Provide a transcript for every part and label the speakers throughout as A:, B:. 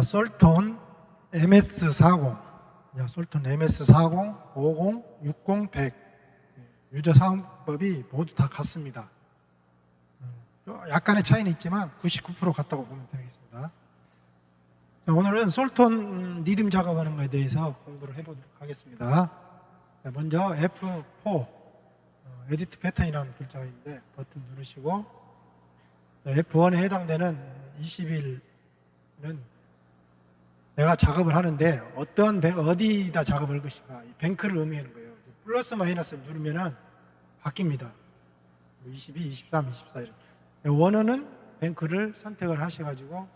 A: 자, 솔톤 MS40. 자, 솔톤 MS40, 50, 60, 100. 유저 사용법이 모두 다 같습니다. 음, 약간의 차이는 있지만 99% 같다고 보면 되겠습니다. 자, 오늘은 솔톤 리듬 작업하는 것에 대해서 공부를 해보도록 하겠습니다. 자, 먼저 F4 어, 에디트 패턴이라는 글자가 있는데 버튼 누르시고 자, F1에 해당되는 20일은 내가 작업을 하는데 어떤 뱅- 어디다 작업을 할 것인가 이 뱅크를 의미하는 거예요. 플러스 마이너스를 누르면은 바뀝니다. 22, 23, 24 이렇게. 원어는 뱅크를 선택을 하셔가지고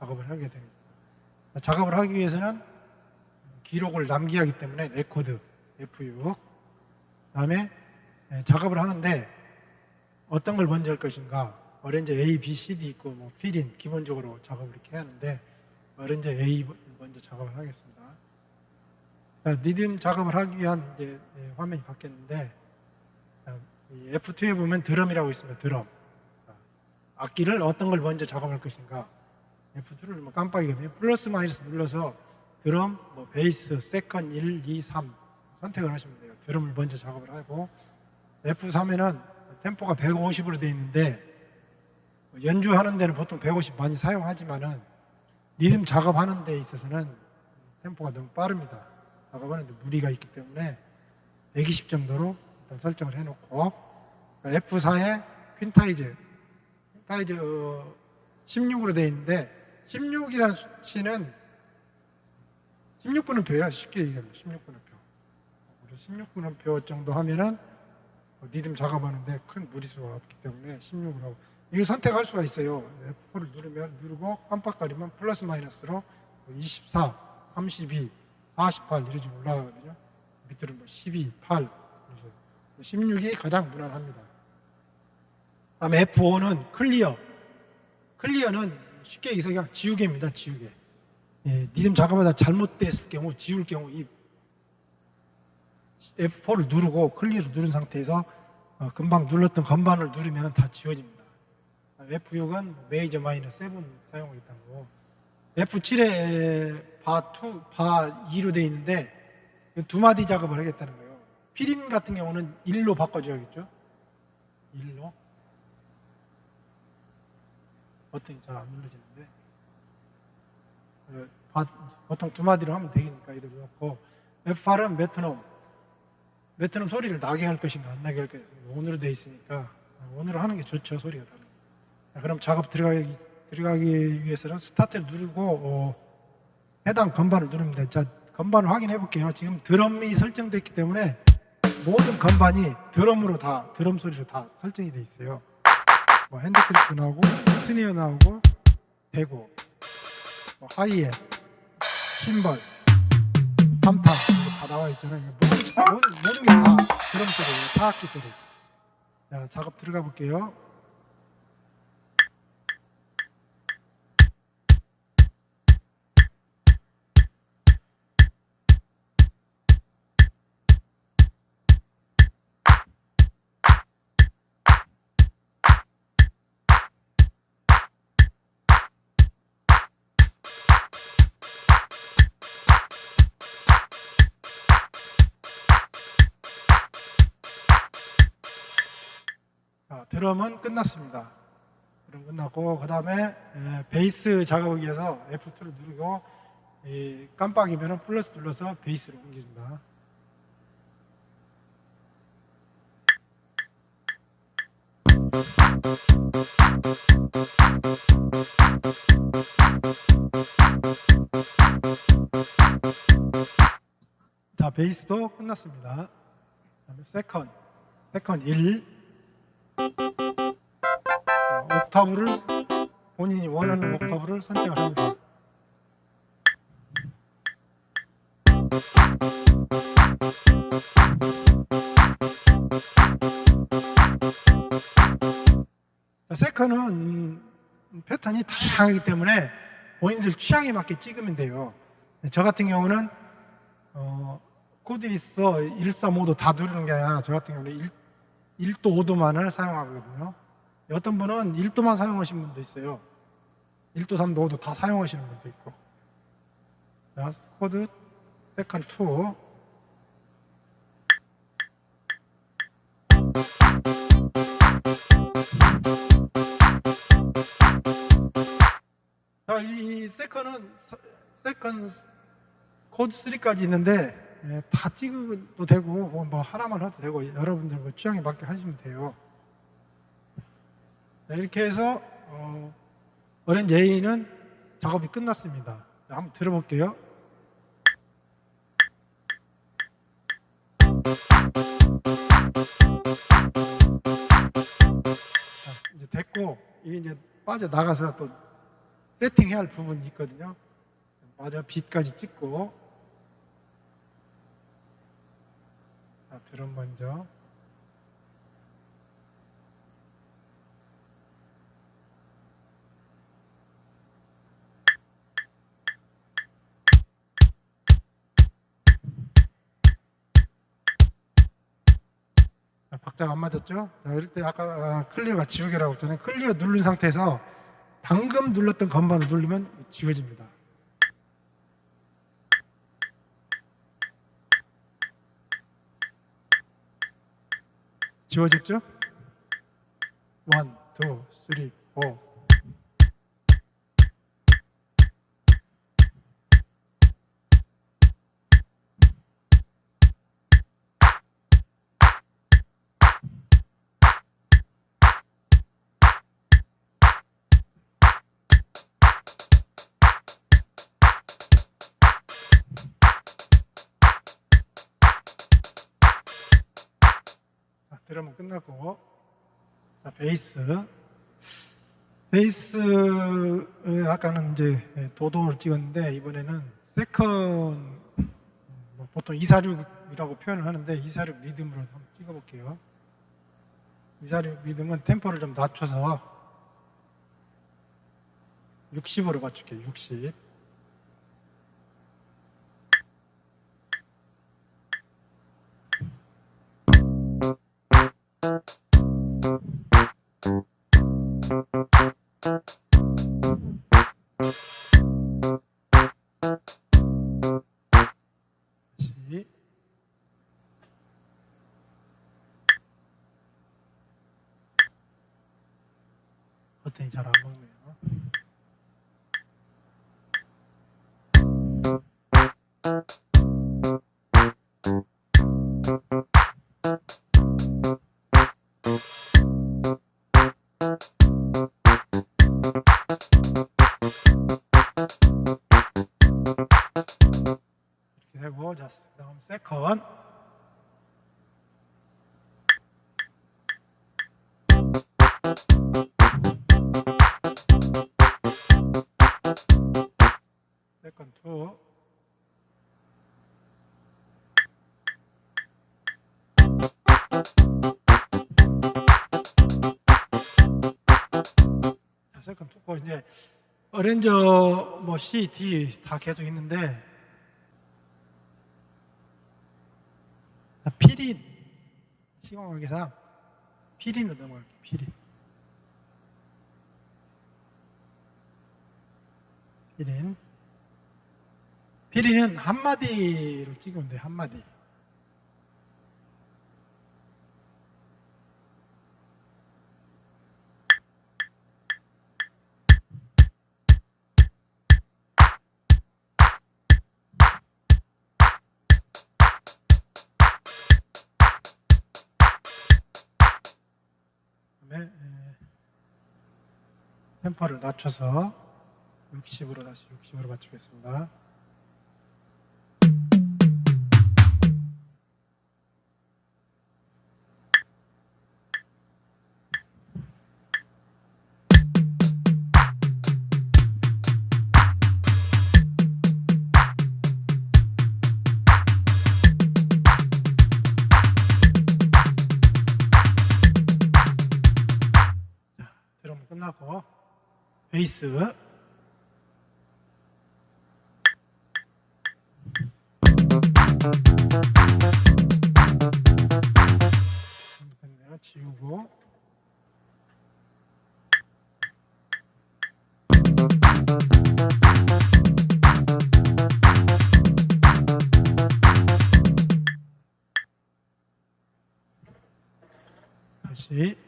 A: 작업을 하게 됩니다. 작업을 하기 위해서는 기록을 남기기 하기 때문에 레코드 F6 그다음에 예, 작업을 하는데 어떤 걸 먼저 할 것인가 어렌저 A, B, C, D 있고 뭐 필인 기본적으로 작업을 이렇게 하는데 어렌저 A 먼저 작업을 하겠습니다. 자, 리듬 작업을 하기 위한 이제 예, 화면이 바뀌었는데 자, 이 F2에 보면 드럼이라고 있습니다. 드럼 자, 악기를 어떤 걸 먼저 작업할 것인가 F2를 뭐 깜빡이거든요. 플러스 마이너스 눌러서 드럼, 뭐 베이스, 세컨 1, 2, 3 선택을 하시면 돼요. 드럼을 먼저 작업을 하고 F3에는 템포가 150으로 되어 있는데 연주하는 데는 보통 150 많이 사용하지만은 리듬 작업하는 데 있어서는 템포가 너무 빠릅니다. 작업하는데 무리가 있기 때문에 120 정도로 일단 설정을 해놓고 F4에 퀸타이즈 퀸타이즈 16으로 되어 있는데 16이라는 수치는 16분음표예요. 쉽게 얘기하면 16분음표. 16분음표 정도 하면은 리듬 작업하는데 큰 무리수가 없기 때문에 16으로 하고 이걸 선택할 수가 있어요. F4를 누르면 누르고 깜빡거리면 플러스 마이너스로 24, 32, 48 이렇게 올라가거든요. 밑으로 뭐 12, 8 16이 가장 무난합니다. 다음에 F5는 클리어. 클리어는 쉽게 얘기해서 그냥 지우개입니다. 지우개. 예, 리듬 작업하다 잘못됐을 경우 지울 경우 이 F4를 누르고 클리어를 누른 상태에서 어, 금방 눌렀던 건반을 누르면 다 지워집니다. F6은 메이저 마이너 7 사용하고 있다고. F7에 바 2, 바 2로 되어 있는데 두 마디 작업을 하겠다는 거예요. 필인 같은 경우는 1로 바꿔줘야겠죠. 1로. 버튼이 잘 안 눌러지는데. 어, 바- 보통 두 마디로 하면 되니까 이렇게 놓고 F8은 메트놈. 메트놈 소리를 나게 할 것인가 안 나게 할 것인가 온으로 되어 있으니까 온으로 하는 게 좋죠 소리가 자, 그럼 작업 들어가기 들어가기 위해서는 스타트를 누르고 어, 해당 건반을 돼. 자 건반을 확인해 볼게요. 지금 드럼이 설정됐기 때문에 모든 건반이 드럼으로 다 드럼 소리로 다 설정이 돼 있어요. 뭐 핸드크리프 나오고 스니어 나오고 대고 뭐 하이에 심벌 삼타 다 나와 있잖아요. 모든 모든, 모든 게 다 드럼 소리, 타악기 소리. 자 작업 들어가 볼게요. 드럼은 끝났습니다. 드럼 끝났고 그 다음에 베이스 작업을 위해서 F2를 누르고 이 깜빡이면 플러스 눌러서 베이스로 옮겨줍니다. 자, 베이스도 끝났습니다. 그다음에 세컨, 세컨 1, 자, 옥타브를 본인이 원하는 옥타브를 선택을 합니다. 자, 세컨은 음, 패턴이 다양하기 때문에 본인들 취향에 맞게 찍으면 돼요. 저 같은 경우는 어, 코드 있어 1, 3, 5도 다 누르는 게 아니라 저 같은 경우는 1, 1도 5도만을 사용하거든요. 어떤 분은 1도만 사용하신 분도 있어요. 1도 3도 5도 다 사용하시는 분도 있고 자 코드 세컨 2 자, 이 세컨은 사- 세컨 코드 3까지 있는데 예, 다 찍어도 되고 뭐, 뭐 하나만 해도 되고 여러분들 뭐 취향에 맞게 하시면 돼요. 자, 이렇게 해서 어, 어렌 A는 작업이 끝났습니다. 자, 한번 들어볼게요. 자, 이제 됐고 이게 이제 빠져 나가서 또 세팅해야 할 부분이 있거든요. 마저 빛까지 찍고 자, 드럼 먼저 자, 박자가 안 맞았죠? 자, 이럴 때 아까 아, 클리어가 지우개라고 했잖아요. 클리어 누른 상태에서 방금 눌렀던 건반을 누르면 지워집니다. 지워졌죠? 1, 2, 3, 4 이러면 끝났고. 자, 베이스. 베이스 아까는 이제 도도를 찍었는데 이번에는 세컨 뭐 보통 이사륙이라고 표현을 하는데 이사륙 리듬으로 한번 찍어볼게요. 이사륙 리듬은 템포를 좀 낮춰서 60으로 맞출게요 60 버튼이 잘 안 먹네요. 이 렇게 이제 어렌저 뭐 C, D 다 계속 있는데 자, 피린 시공하기상 피린으로 넘어갈게요. 피린 피린 피린은 한 마디로 찍으면 돼요. 한 마디. 다음에 에, 템포를 낮춰서 60으로 다시 60으로 맞추겠습니다. Et il va. See?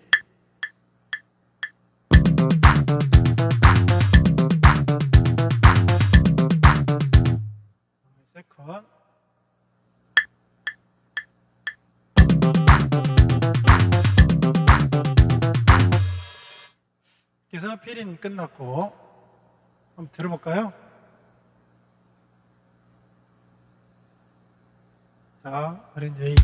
A: 더 필인 끝났고 한번 들어볼까요? 자, 어렌지 A.